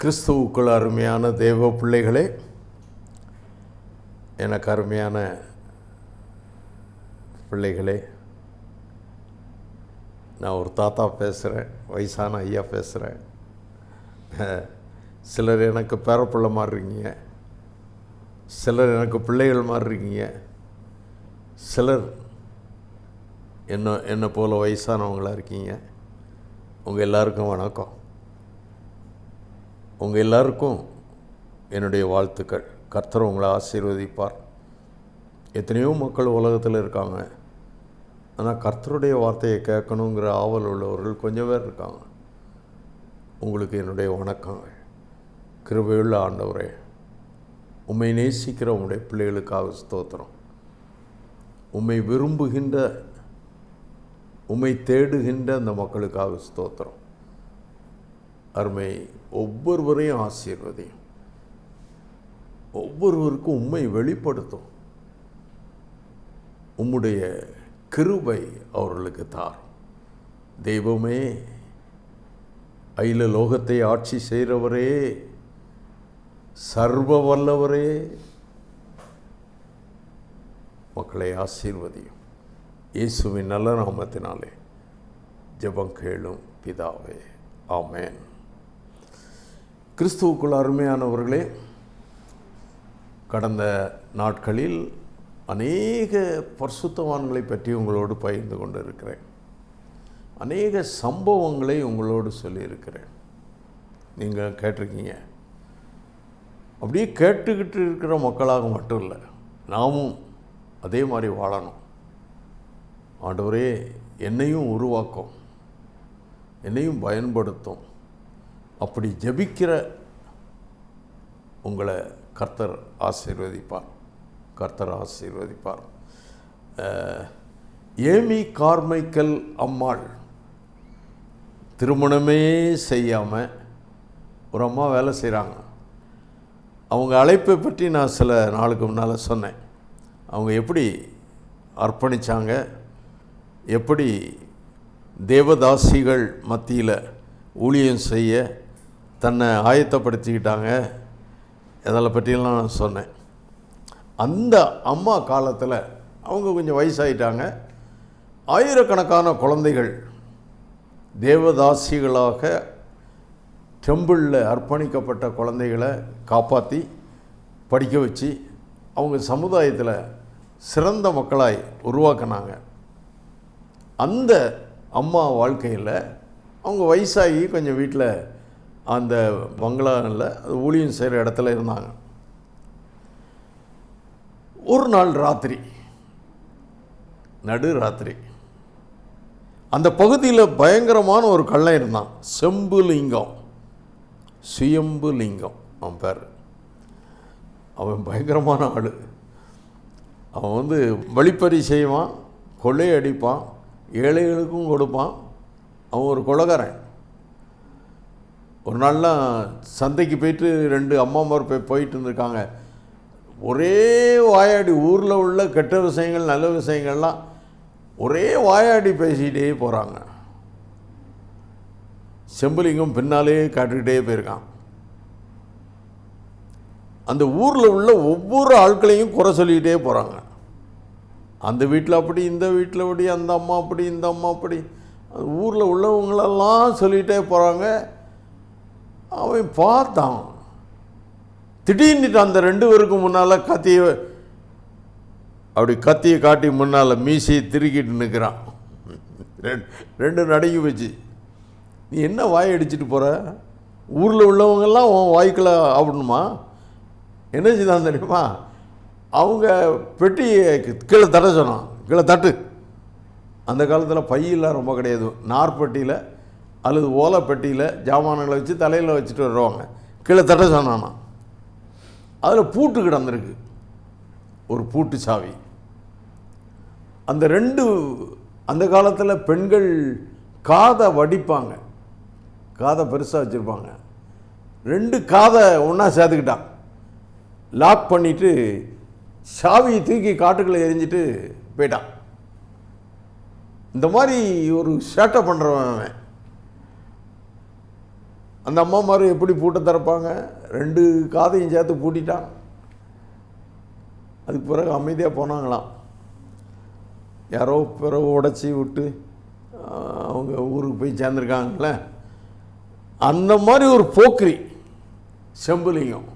கிறிஸ்துவுக்குள் அருமையான தேவ பிள்ளைகளே எனக்கு அருமையான பிள்ளைகளே நான் ஒரு தாத்தா பேசுகிறேன் வயசான ஐயா பேசுகிறேன் சிலர் எனக்கு பேரப்பிள்ளை மாதிரி இருக்கீங்க. சிலர் எனக்கு பிள்ளைகள் மாதிரி இருக்கீங்க. சிலர் என்ன என்னை போல் வயசானவங்களாக இருக்கீங்க. உங்கள் எல்லாருக்கும் வணக்கம். உங்கள் எல்லாருக்கும் என்னுடைய வாழ்த்துக்கள். கர்த்தர் உங்களை ஆசீர்வதிப்பார். எத்தனையோ மக்கள் உலகத்தில் இருக்காங்க. ஆனால் கர்த்தருடைய வார்த்தையை கேட்கணுங்கிற ஆவல் உள்ளவர்கள் கொஞ்சம் பேர் இருக்காங்க. உங்களுக்கு என்னுடைய வணக்கங்கள். கிருபையுள்ள ஆண்டவரே உம்மை நேசிக்கிற உங்களுடைய பிள்ளைகளுக்காக ஸ்தோத்திரம். உம்மை விரும்புகின்ற உம்மை தேடுகின்ற அந்த மக்களுக்காக ஸ்தோத்திரம். அருமை ஒவ்வொருவரையும் ஆசீர்வதியும். ஒவ்வொருவருக்கும் உண்மை வெளிப்படுத்தும். உம்முடைய கிருபை அவர்களுக்கு தாரும். தெய்வமே அயில லோகத்தை ஆட்சி செய்கிறவரே சர்வ வல்லவரே மக்களை ஆசீர்வதியும். இயேசுவின் நல்ல நாமத்தினாலே ஜபம் கேளும் பிதாவே. ஆமேன். கிறிஸ்துவுக்குள் அருமையானவர்களே கடந்த நாட்களில் அநேக பரிசுத்தவான்களை பற்றி உங்களோடு பகிர்ந்து கொண்டு இருக்கிறேன் அநேக சம்பவங்களை உங்களோடு சொல்லியிருக்கிறேன். நீங்கள் கேட்டிருக்கீங்க. அப்படியே கேட்டுக்கிட்டு இருக்கிற மக்களாக மட்டும் இல்லை நாமும் அதே மாதிரி வாழணும். ஆண்டவரே என்னையும் உருவாக்கும் என்னையும் பயன்படுத்தும். அப்படி ஜபிக்கிற உங்களை கர்த்தர் ஆசீர்வதிப்பார். கர்த்தர் ஆசீர்வதிப்பார். ஏமி கார்மைக்கல் அம்மாள் திருமணமே செய்யாமல் ஒரு அம்மா வேலை செய்கிறாங்க அவங்க அழைப்பை பற்றி நான் சில நாளுக்கு முன்னால் சொன்னேன். அவங்க எப்படி அர்ப்பணித்தாங்க எப்படி தேவதாசிகள் மத்தியில் ஊழியம் செய்ய தன்னை ஆயத்தப்படுத்திக்கிட்டாங்க. இதெல்லாம் பற்றியெல்லாம் நான் சொன்னேன். அந்த அம்மா காலத்தில் அவங்க கொஞ்சம் வயசாயிட்டாங்க. ஆயிரக்கணக்கான குழந்தைகள் தேவதாசிகளாக டெம்பிளில் அர்ப்பணிக்கப்பட்ட குழந்தைகளை காப்பாற்றி படிக்க வச்சு அவங்க சமுதாயத்தில் சிறந்த மக்களாய் உருவாக்கினாங்க. அந்த அம்மா வாழ்க்கையில் அவங்க வயசாகி கொஞ்சம் வீட்டில் அந்த பங்களாவில் ஊழியம் செய்கிற இடத்துல இருந்தாங்க. ஒரு நாள் ராத்திரி நடு ராத்திரி அந்த பகுதியில் பயங்கரமான ஒரு கள்ளன் இருந்தான். செம்பு லிங்கம் சுயம்பு லிங்கம் அவன் பேர். அவன் பயங்கரமான ஆள். அவன் வந்து வழிப்பறி செய்வான் கொள்ளையடிப்பான் ஏழைகளுக்கும் கொடுப்பான். அவன் ஒரு கொலகாரன். ஒரு நாள்லாம் சந்தைக்கு போயிட்டு ரெண்டு அம்மாமார் போய் போயிட்டு இருந்திருக்காங்க. ஒரே வாயாடி ஊரில் உள்ள கெட்ட விஷயங்கள் நல்ல விஷயங்கள்லாம் ஒரே வாயாடி பேசிக்கிட்டே போகிறாங்க செம்பலிங்கம் பின்னாலே காட்டுக்கிட்டே போயிருக்கான். அந்த ஊரில் உள்ள ஒவ்வொரு ஆட்களையும் குறை சொல்லிக்கிட்டே போகிறாங்க அந்த வீட்டில் அப்படி இந்த வீட்டில் அப்படி அந்த அம்மா அப்படி இந்த அம்மா அப்படி ஊரில் உள்ளவங்களெல்லாம் சொல்லிகிட்டே போகிறாங்க அவன் பார்த்தான். திடீர்னுட்டு அந்த ரெண்டு பேருக்கு முன்னால் கத்தியை அப்படி கத்தியை காட்டி முன்னால் மீசையை திருக்கிட்டு நிற்கிறான் ரெண்டு ரெண்டு நடுங்கி வச்சு நீ என்ன வாய் அடிச்சிட்டு போகிற ஊரில் உள்ளவங்கெல்லாம் உன் வாய்க்குள்ள ஆகணுமா என்ன செய்தான் தெரியுமா? அவங்க பெட்டியை கீழே தட்ட சொன்னான். கீழே தட்டு. அந்த காலத்தில் பையெல்லாம் ரொம்ப கிடையாது. நார்பட்டியில் அல்லது ஓலை பெட்டியில் ஜாமான்களை வச்சு தலையில் வச்சுட்டு வருவாங்க. கீழே தட்ட சொன்னானா. அதில் பூட்டு கிடந்திருக்கு. ஒரு பூட்டு சாவி. அந்த ரெண்டு அந்த காலத்தில் பெண்கள் காதை வடிப்பாங்க. காதை பெருசாக வச்சுருப்பாங்க. ரெண்டு காதை ஒன்றா சேர்த்துக்கிட்டான். லாக் பண்ணிவிட்டு சாவியை தூக்கி காட்டுக்குள்ளே எரிஞ்சிட்டு போயிட்டான். இந்த மாதிரி ஒரு சேட்டை பண்ணுறவன் அவன். அந்த அம்மா மாதிரி எப்படி பூட்டை திறப்பாங்க? ரெண்டு காதையும் சேர்த்து பூட்டிட்டான். அதுக்கு பிறகு அமைதியாக போனாங்களாம். யாரோ பிறகு உடச்சி விட்டு அவங்க ஊருக்கு போய் சேர்ந்துருக்காங்களே அந்த மாதிரி ஒரு போக்கிரி செம்புலிங்கம்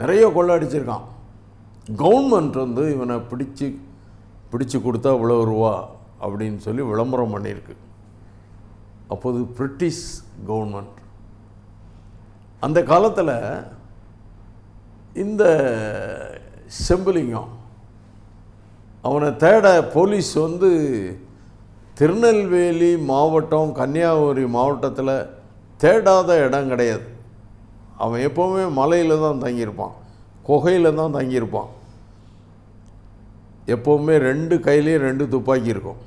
நிறைய கொள்ளடிச்சிருக்கான். கவர்மெண்ட் வந்து இவனை பிடிச்சி பிடிச்சு கொடுத்தா இவ்வளோ ரூபா அப்படின்னு சொல்லி விளம்பரம் பண்ணியிருக்கு. அப்போது பிரிட்டிஷ் கவர்மெண்ட் அந்த காலத்தில் இந்த செம்பலிங்கம் அவனை தேட போலீஸ் வந்து திருநெல்வேலி மாவட்டம் கன்னியாகுமரி மாவட்டத்தில் தேடாத இடம் கிடையாது. அவன் எப்போவுமே மலையில் தான் தங்கியிருப்பான் குகையில் தான் தங்கியிருப்பான். எப்போவுமே ரெண்டு கையிலையும் ரெண்டு துப்பாக்கி இருக்கும்.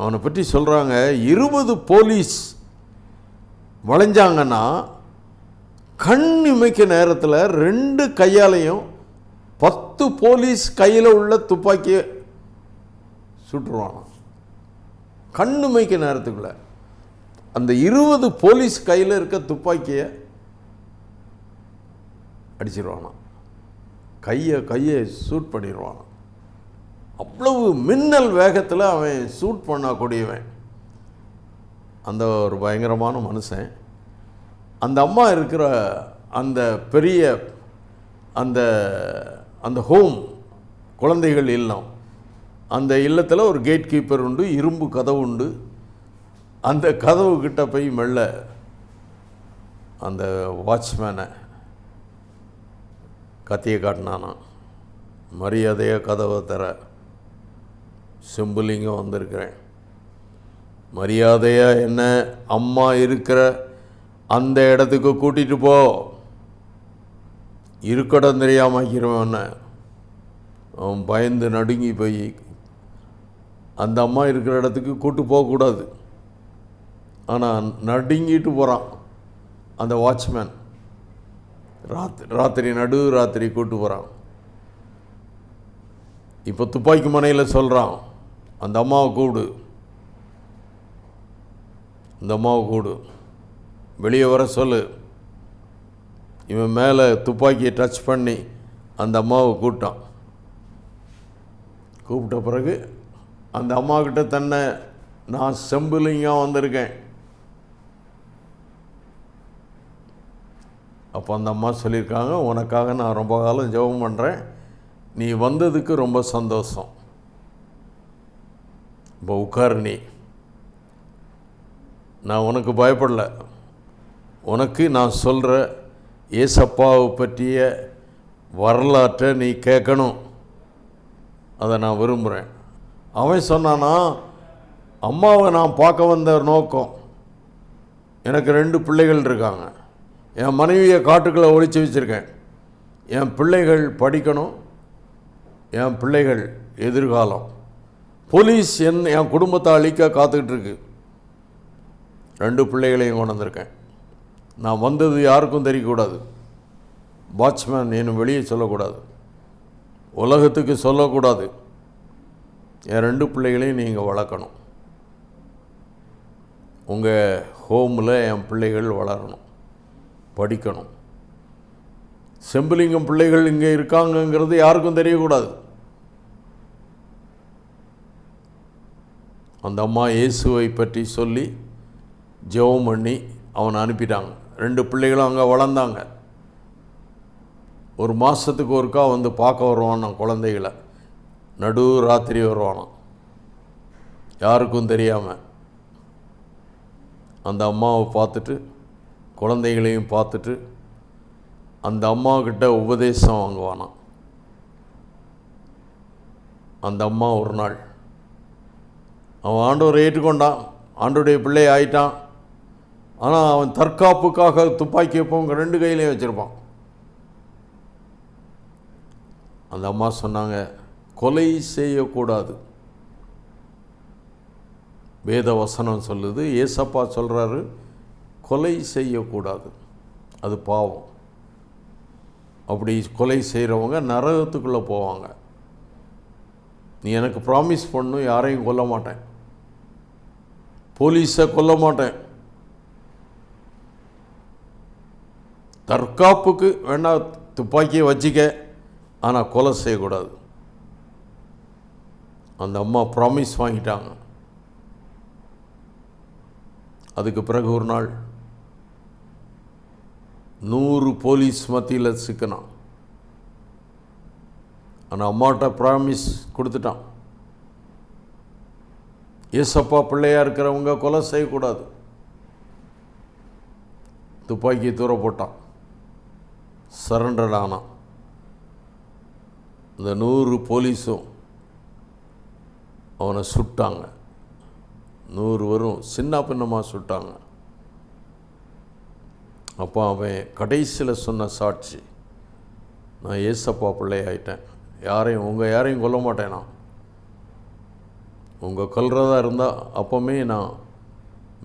அவனை பற்றி சொல்கிறாங்க இருபது போலீஸ் வளைஞ்சாங்கன்னா கண் இமைக்க நேரத்தில் ரெண்டு கையாலையும் பத்து போலீஸ் கையில் உள்ள துப்பாக்கியை சுட்டுருவானாம் கண் இமைக்க நேரத்துக்குள்ள அந்த இருபது போலீஸ் கையில் இருக்க துப்பாக்கியை அடிச்சிருவானா கையை கையை சூட் பண்ணிடுவான் அவ்வளவு மின்னல் வேகத்தில் அவன் சூட் பண்ணக்கூடியவன். அந்த ஒரு பயங்கரமான மனுஷன். அந்த அம்மா இருக்கிற அந்த பெரிய அந்த அந்த ஹோம் குழந்தைகள் இல்லம். அந்த இல்லத்தில் ஒரு கேட் கீப்பர் உண்டு இரும்பு கதவு உண்டு. அந்த கதவு கிட்ட போய் மெல்ல அந்த வாட்ச்மேனை கத்தியை காட்டினானா மரியாதையாக கதவை தர செம்புலிங்கம் வந்திருக்கிறேன். மரியாதையாக என்ன அம்மா இருக்கிற அந்த இடத்துக்கு கூட்டிகிட்டு போ. இருக்கடம் தெரியாமல் ஆக்கிடுவேன் அவன் பயந்து நடுங்கி போய் அந்த அம்மா இருக்கிற இடத்துக்கு கூட்டு போகக்கூடாது ஆனால் நடுங்கிட்டு போகிறான் அந்த வாட்ச்மேன் ராத் ராத்திரி நடு ராத்திரி கூட்டு போகிறான் இப்போ துப்பாக்கி மனையில் சொல்கிறான் அந்த அம்மாவை கூடு இந்த அம்மாவை கூடு வெளியே வர சொல்லு. இவன் மேலே துப்பாக்கியை டச் பண்ணி அந்த அம்மாவை கூப்பிட்டான். கூப்பிட்ட பிறகு அந்த அம்மாக்கிட்ட தன்னை நான் செம்புலிங்கம் வந்திருக்கேன். அப்போ அந்த அம்மா சொல்லியிருக்காங்க உனக்காக நான் ரொம்ப காலம் ஜெபம் பண்ணுறேன் நீ வந்ததுக்கு ரொம்ப சந்தோஷம். இப்போ உட்கார் நீ. நான் உனக்கு பயப்படல. உனக்கு நான் சொல்கிற ஏசப்பாவை பற்றிய வரலாற்றை நீ கேட்கணும். அதை நான் விரும்புகிறேன் அவன் சொன்னானா அம்மாவை நான் பார்க்க வந்த நோக்கம் எனக்கு ரெண்டு பிள்ளைகள் இருக்காங்க. என் மனைவியை காட்டுக்குள்ளே ஒழிச்சு வச்சுருக்கேன். என் பிள்ளைகள் படிக்கணும் என் பிள்ளைகள் எதிர்காலம். போலீஸ் என் என் குடும்பத்தை அழிக்க காத்துக்கிட்டு இருக்கு. ரெண்டு பிள்ளைகளையும் கொண்டு வந்திருக்கேன். நான் வந்தது யாருக்கும் தெரியக்கூடாது. வாட்ச்மேன் இன்னும் வெளியே சொல்லக்கூடாது. உலகத்துக்கு சொல்லக்கூடாது. என் ரெண்டு பிள்ளைகளையும் நீங்கள் வளர்க்கணும். உங்கள் ஹோமில் என் பிள்ளைகள் வளரணும். படிக்கணும். செம்பிலிங்கம் பிள்ளைகள் இங்கே இருக்காங்கங்கிறது யாருக்கும் தெரியக்கூடாது. அந்த அம்மா இயேசுவை பற்றி சொல்லி ஜெபம் பண்ணி அவனை அனுப்பிட்டாங்க. ரெண்டு பிள்ளைகளும் அங்கே வளர்ந்தாங்க. ஒரு மாதத்துக்கு ஒருக்கா வந்து பார்க்க வருவானான் குழந்தைகளை. நடு ராத்திரி வருவானான் யாருக்கும் தெரியாமல் அந்த அம்மாவை பார்த்துட்டு குழந்தைகளையும் பார்த்துட்டு அந்த அம்மாக்கிட்ட உபதேசம் வாங்குவானாம். அந்த அம்மா ஒரு நாள் அவன் ஆண்டவரை ஏற்றுக்கொண்டான். ஆண்டோடைய பிள்ளை ஆயிட்டான். ஆனால் அவன் தற்காப்புக்காக துப்பாக்கி எப்போ ரெண்டு கையிலையும் வச்சுருப்பான். அந்த அம்மா சொன்னாங்க கொலை செய்யக்கூடாது. வேத வசனம் சொல்லுது ஏசப்பா சொல்கிறாரு கொலை செய்யக்கூடாது. அது பாவம். அப்படி கொலை செய்கிறவங்க நரகத்துக்குள்ளே போவாங்க. நீ எனக்கு ப்ராமிஸ் பண்ணும் யாரையும் கொல்ல மாட்டேன். போலீஸை கொல்ல மாட்டேன். தற்காப்புக்கு வேணா துப்பாக்கியை வச்சிக்க ஆனால் கொலை செய்யக்கூடாது. அந்த அம்மா ப்ராமிஸ் வாங்கிட்டாங்க. அதுக்கு பிறகு ஒரு நாள் நூறு போலீஸ் மத்தியில் சிக்கினான். ஆனால் அம்மாட்ட ப்ராமிஸ் கொடுத்துட்டான். ஏசப்பா பிள்ளையாக இருக்கிறவங்க கொலை செய்யக்கூடாது. துப்பாக்கி தூர போட்டான். சரண்டர் ஆனான் இந்த நூறு போலீஸும் அவனை சுட்டாங்க. நூறு வரும் சின்ன பின்னமாக சுட்டாங்க. அப்போ அவன் கடைசியில் சொன்ன சாட்சி நான் ஏசப்பா பிள்ளையாயிட்டேன். யாரையும் உங்கள் யாரையும் கொல்ல மாட்டேன் நான். உங்கள் கொல்றதா இருந்தால் அப்போவுமே நான்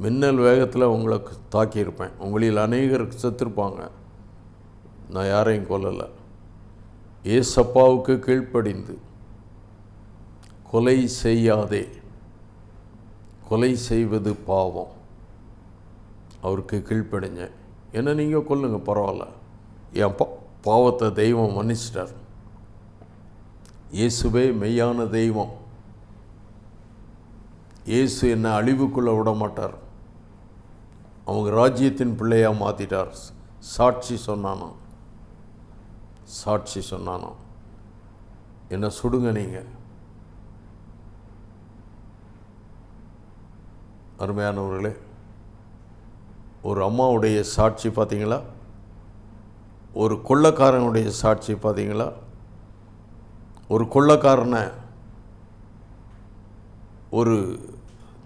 மின்னல் வேகத்தில் உங்களை தாக்கியிருப்பேன். உங்களில் அநேகர் செத்துருப்பாங்க. நான் யாரையும் கொல்லலை. ஏசப்பாவுக்கு கீழ்ப்படிந்து கொலை செய்யாதே. கொலை செய்வது பாவம். அவருக்கு கீழ்ப்படிஞ்ச என்ன நீங்கள் கொல்லுங்கள் பரவாயில்ல. என் பா பாவத்தை தெய்வம் மன்னிச்சிட்டார். இயேசுவே மெய்யான தெய்வம். இயேசு என்னை அழிவுக்குள்ளே விட மாட்டார் அவங்க ராஜ்யத்தின் பிள்ளையாக மாற்றிட்டார் சாட்சி சொன்னானா சாட்சி சொன்னானோ? என்ன சுடுங்க நீங்கள் அருமையானவர்களே ஒரு அம்மாவுடைய சாட்சி பார்த்தீங்களா? ஒரு கொள்ளக்காரனுடைய சாட்சி பார்த்தீங்களா? ஒரு கொள்ளக்காரனை ஒரு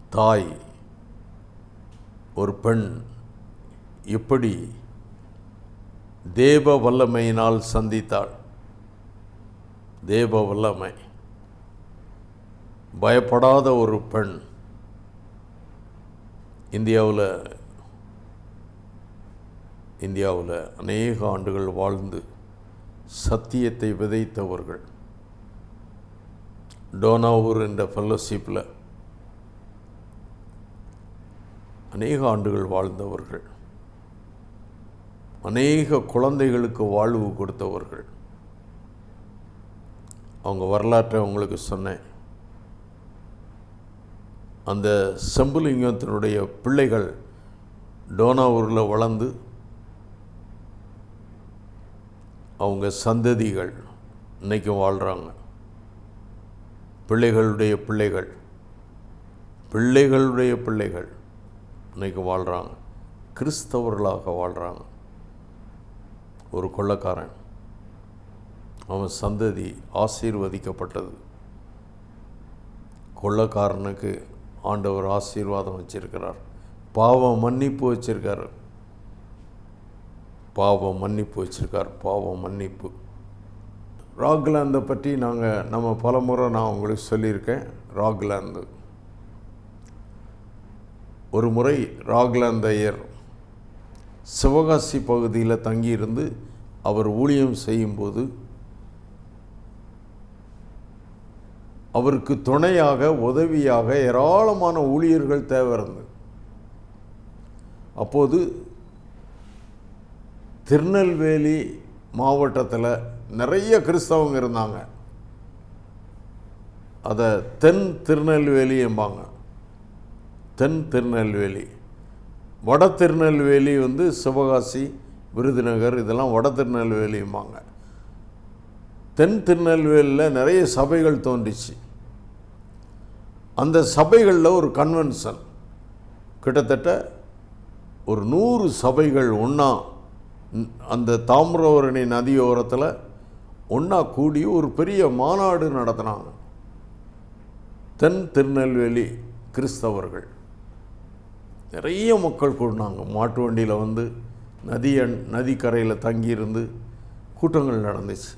தாய் ஒரு பெண் எப்படி தேவ வல்லமையினால் சந்தித்தாள். தேவ வல்லமை பயப்படாத ஒரு பெண். இந்தியாவில் இந்தியாவில் அநேக ஆண்டுகள் வாழ்ந்து சத்தியத்தை விதைத்தவர்கள். டோனாவூர் என்ற ஃபெல்லோஷிப்பில் அநேக ஆண்டுகள் வாழ்ந்தவர்கள். அநேக குழந்தைகளுக்கு வாழ்வு கொடுத்தவர்கள். அவங்க வரலாற்றை உங்களுக்கு சொன்னேன். அந்த செம்புலிங்கத்தினுடைய பிள்ளைகள் டோனாவூரில் வளர்ந்து அவங்க சந்ததிகள் இன்றைக்கும் வாழ்கிறாங்க பிள்ளைகளுடைய பிள்ளைகள் பிள்ளைகளுடைய பிள்ளைகள் இன்றைக்கும் வாழ்கிறாங்க கிறிஸ்தவர்களாக வாழ்கிறாங்க ஒரு கொள்ளக்காரன். அவன் சந்ததி ஆசீர்வதிக்கப்பட்டது. கொள்ளக்காரனுக்கு ஆண்டவர் ஆசீர்வாதம் வச்சிருக்கிறார். பாவம் மன்னிப்பு வச்சிருக்கார். பாவம் மன்னிப்பு வச்சிருக்கார். பாவம் மன்னிப்பு. ராக்லாந்தை பற்றி நாங்கள் நம்ம பல முறை நான் உங்களுக்கு சொல்லியிருக்கேன். ராக்லாந்து. ஒரு முறை ராக்லாந்தையர் சிவகாசி பகுதியில் தங்கியிருந்து அவர் ஊழியம் செய்யும்போது அவருக்கு துணையாக உதவியாக ஏராளமான ஊழியர்கள் தேவை இருந்தது. அப்போது திருநெல்வேலி மாவட்டத்தில் நிறைய கிறிஸ்தவங்க இருந்தாங்க. அதை தென் திருநெல்வேலி என்பாங்க தென் திருநெல்வேலி. வட திருநெல்வேலி வந்து சிவகாசி விருதுநகர் இதெல்லாம் வட திருநெல்வேலியும்பாங்க தென் திருநெல்வேலியில் நிறைய சபைகள் தோன்றிச்சு. அந்த சபைகளில் ஒரு கன்வென்ஷன் கிட்டத்தட்ட ஒரு நூறு சபைகள் ஒன்றா அந்த தாமிரவரணி நதியோரத்தில் ஒன்றா கூடி ஒரு பெரிய மாநாடு நடத்தினாங்க. தென் திருநெல்வேலி கிறிஸ்தவர்கள். நிறைய மக்கள் கூடினாங்க. மாட்டு வண்டியில் வந்து நதி நதிக்கரையில் தங்கியிருந்து கூட்டங்கள் நடந்துச்சு.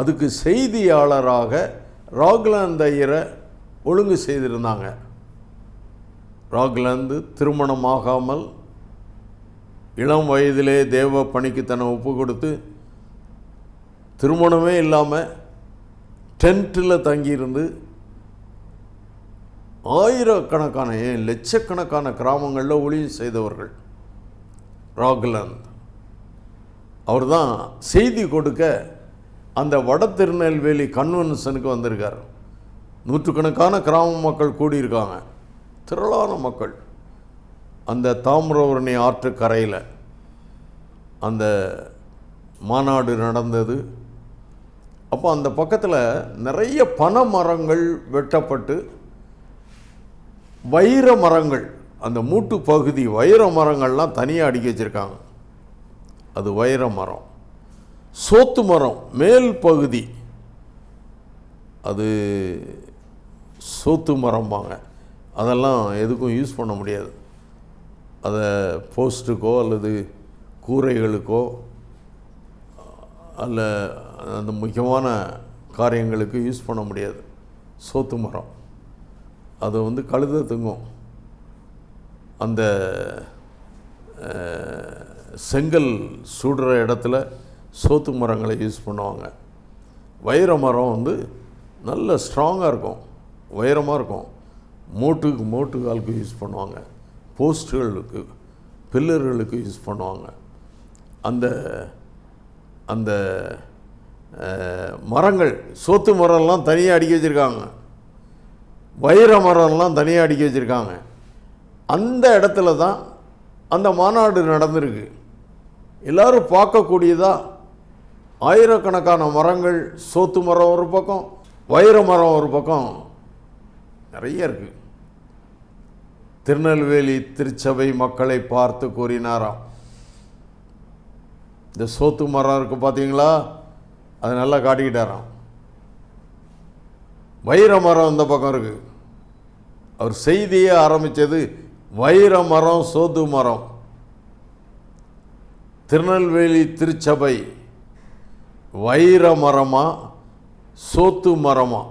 அதுக்கு செய்தியாளராக ராக்லாந்து ஐயரை ஒழுங்கு செய்திருந்தாங்க. ராக்லாந்து திருமணமாகாமல் இளம் வயதிலே தேவ பணிக்கு தன்னை ஒப்பு கொடுத்து திருமணமே இல்லாமல் டென்ட்டில் தங்கியிருந்து ஆயிரக்கணக்கான ஏன் லட்சக்கணக்கான கிராமங்களில் ஒளியும் செய்தவர்கள். ராக்லாந்து அவர் தான் செய்தி கொடுக்க அந்த வட திருநெல்வேலி கன்வென்ஷனுக்கு வந்திருக்கார். நூற்றுக்கணக்கான கிராம மக்கள் கூடியிருக்காங்க. திரளான மக்கள். அந்த தாமிரபரணி ஆற்று கரையில் அந்த மாநாடு நடந்தது. அப்போ அந்த பக்கத்தில் நிறைய பனை மரங்கள் வெட்டப்பட்டு வைர மரங்கள் அந்த மூட்டு பகுதி வைர மரங்கள்லாம் தனியாக அடுக்கி வச்சுருக்காங்க. அது வைர மரம். சோத்து மரம் மேல் பகுதி. அது சோத்து மரம்பாங்க. அதெல்லாம் எதுக்கும் யூஸ் பண்ண முடியாது. அதை போஸ்ட்டுக்கோ அல்லது கூரைகளுக்கோ அல்ல அந்த முக்கியமான காரியங்களுக்கு யூஸ் பண்ண முடியாது. சோத்து மரம். அது வந்து கழுத திங்கும். அந்த செங்கல் சுடுற இடத்துல சோத்து மரங்களை யூஸ் பண்ணுவாங்க. வைர மரம் வந்து நல்ல ஸ்ட்ராங்காக இருக்கும். உயரமாக இருக்கும். மோட்டுக்கு மோட்டு காலுக்கு யூஸ் பண்ணுவாங்க. போஸ்ட்டுகளுக்கு பில்லர்களுக்கு யூஸ் பண்ணுவாங்க. அந்த அந்த மரங்கள் சோத்து மரம்லாம் தனியாக அடிக்க வச்சுருக்காங்க. வைர மரம்லாம் தனியாக அடுக்கி வச்சுருக்காங்க. அந்த இடத்துல தான் அந்த மாநாடு நடந்திருக்கு. எல்லோரும் பார்க்கக்கூடியதாக ஆயிரக்கணக்கான மரங்கள் சோத்து மரம் ஒரு பக்கம் வைர மரம் ஒரு பக்கம் நிறைய இருக்குது திருநெல்வேலி திருச்சபை மக்களை பார்த்து கூறினாராம். இந்த சோத்து மரம் இருக்குது பார்த்தீங்களா அது நல்லா காட்டிக்கிட்டாராம். வைர மரம் இந்த பக்கம் இருக்குது அவர் செய்தியே ஆரம்பித்தது வைர மரம் சோத்து மரம். திருநெல்வேலி திருச்சபை வைர மரமா சோத்து மரமா?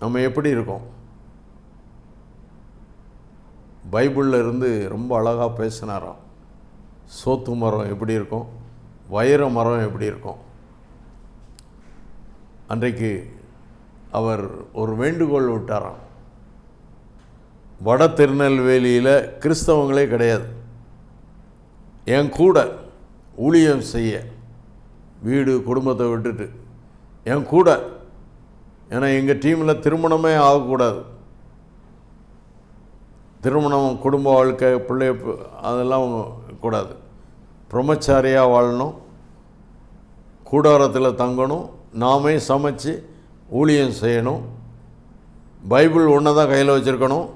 நம்ம எப்படி இருக்கோம்? பைபிளில் இருந்து ரொம்ப அழகாக பேசினாராம். சோத்து மரம் எப்படி இருக்கும்? வைர மரம் எப்படி இருக்கும்? அன்றைக்கு அவர் ஒரு வேண்டுகோள் விட்டாராம். வட திருநெல்வேலியில் கிறிஸ்தவங்களே கிடையாது. என் கூட ஊழியம் செய்ய வீடு குடும்பத்தை விட்டுட்டு என் கூட ஏன்னா எங்கள் டீமில் திருமணமே ஆகக்கூடாது. திருமணம் குடும்ப வாழ்க்கை பிள்ளை அதெல்லாம் கூடாது. பிரம்மச்சாரியாக வாழணும் கூடாரத்தில் தங்கணும் நாமே சமைச்சு ஊழியம் செய்யணும். பைபிள் ஒன்று தான் கையில் வச்சுருக்கணும்.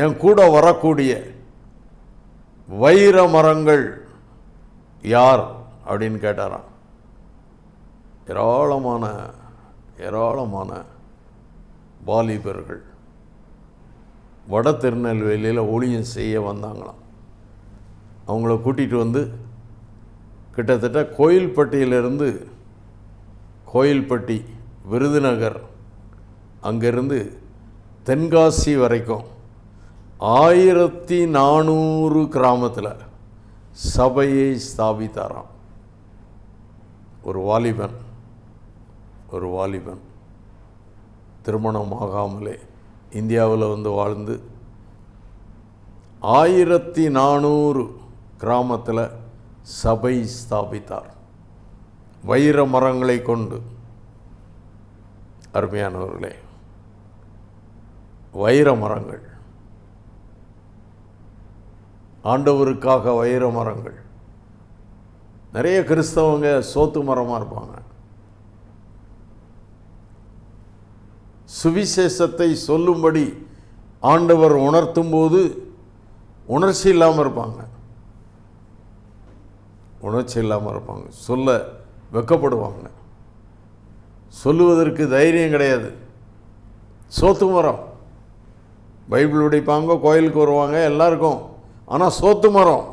என் கூட வரக்கூடிய வைர மரங்கள் யார் அப்படின்னு கேட்டாராம். ஏராளமான ஏராளமான வாலிபர்கள் வட திருநெல்வேலியில் ஊழியம் செய்ய வந்தாங்களாம். அவங்கள கூட்டிகிட்டு வந்து கிட்டத்தட்ட கோயில்பட்டியிலிருந்து கோயில்பட்டி விருதுநகர் அங்கேருந்து தென்காசி வரைக்கும் ஆயிரத்தி நானூறு கிராமத்தில் சபையை ஸ்தாபித்தாராம். ஒரு வாலிபன் ஒரு வாலிபன். திருமணம் ஆகாமலே இந்தியாவில் வந்து வாழ்ந்து ஆயிரத்தி நானூறு கிராமத்தில் சபை ஸ்தாபித்தார். வைர மரங்களை கொண்டு. அருமையானவர்களே வைர மரங்கள். ஆண்டவருக்காக வைர மரங்கள். நிறைய கிறிஸ்தவங்க சோத்து மரமாக இருப்பாங்க. சுவிசேஷத்தை சொல்லும்படி ஆண்டவர் உணர்த்தும் போது உணர்ச்சி இல்லாமல் இருப்பாங்க. உணர்ச்சி இல்லாமல் இருப்பாங்க. சொல்ல வெக்கப்படுவாங்க. சொல்லுவதற்கு தைரியம் கிடையாது. சோத்து மரம். பைபிள் உடைப்பாங்க கோயிலுக்கு வருவாங்க எல்லாருக்கும். ஆனால் சோத்து மரம்.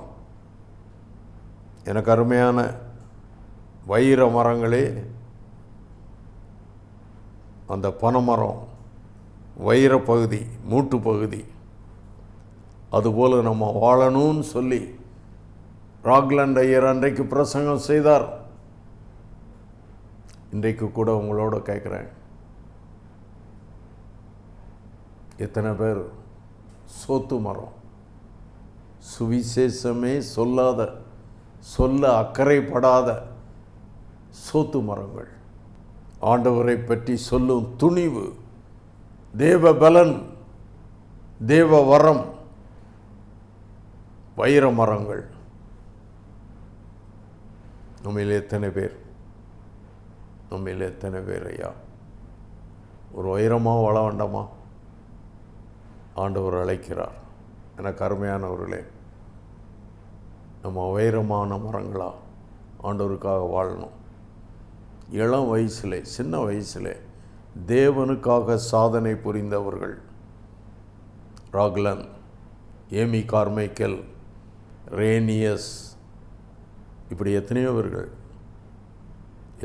எனக்கு அருமையான வைர மரங்களே அந்த பனைமரம் வைர பகுதி மூட்டு பகுதி. அதுபோல் நம்ம வாழணும்னு சொல்லி ராக்லாண்ட் ஐயர் அன்றைக்கு பிரசங்கம் செய்தார். இன்றைக்கு கூட உங்களோட கேட்குறேன். எத்தனை பேர் சோத்து மரம்? சுவிசேஷமே சொல்லாத சொல்ல அக்கறைப்படாத சோத்து மரங்கள். ஆண்டவரை பற்றி சொல்லும் துணிவு தேவ பலன் தேவ வரம் வைர மரங்கள். நம்மில் எத்தனை பேர்? நம்மில் எத்தனை பேர் ஐயா? ஒரு வைரமாக வள வேண்டாமா? ஆண்டவர் அழைக்கிறார். எனக்கு அருமையானவர்களே நம்ம உயரமான மரங்களாக ஆண்டவருக்காக வாழணும். இளம் வயசுலே சின்ன வயசுலே தேவனுக்காக சாதனை புரிந்தவர்கள். ராக்லன் ஏமி கார்மைக்கல் ரேனியஸ் இப்படி எத்தனையோவர்கள்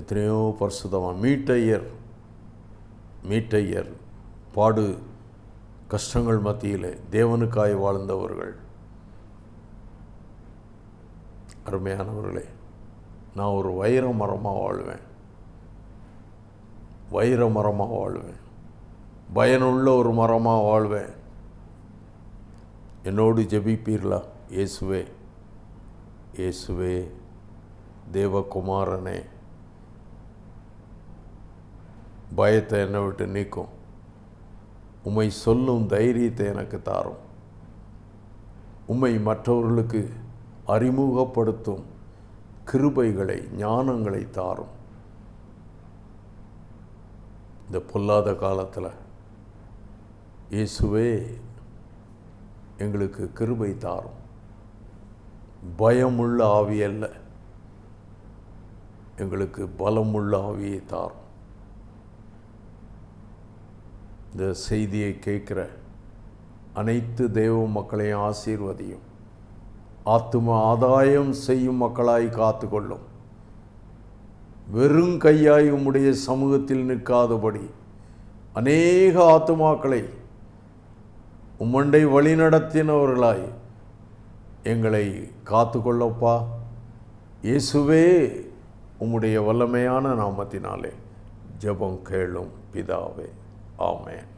எத்தனையோ பரிசுத்தமாக மீட்டையர் மீட்டையர் பாடு கஷ்டங்கள் மத்தியிலே தேவனுக்காய் வாழ்ந்தவர்கள். அருமையானவர்களே நான் ஒரு வைர மரமாக வாழ்வேன். வைர மரமாக வாழ்வேன். பயனுள்ள ஒரு மரமாக வாழ்வேன். என்னோடு ஜெபிப்பீர்களா? இயேசுவே இயேசுவே தேவகுமாரனே பயத்தை என்னை விட்டு நீக்கும். உம்மை சொல்லும் தைரியத்தை எனக்கு தாரும். உம்மை மற்றவர்களுக்கு அறிமுகப்படுத்தும் கிருபைகளை ஞானங்களை தாரும். இந்த பொல்லாத காலத்தில் இயேசுவே எங்களுக்கு கிருபை தாரும். பயமுள்ள ஆவி அல்ல எங்களுக்கு பலமுள்ள ஆவியை தாரும். இந்த செய்தியை கேட்குற அனைத்து தெய்வ மக்களையும் ஆசீர்வதியும். ஆத்தும ஆதாயம் செய்யும் மக்களாய் காத்துக்கொள்ளும். வெறும் கையாய் உம்முடைய சமூகத்தில் நிற்காதபடி அநேக ஆத்துமாக்களை உம்மண்டை வழிநடத்தினவர்களாய் எங்களை காத்துக்கொள்ளப்பா. இயேசுவே உம்முடைய வல்லமையான நாமத்தினாலே ஜெபம் கேளும் பிதாவே. ஆமேன்.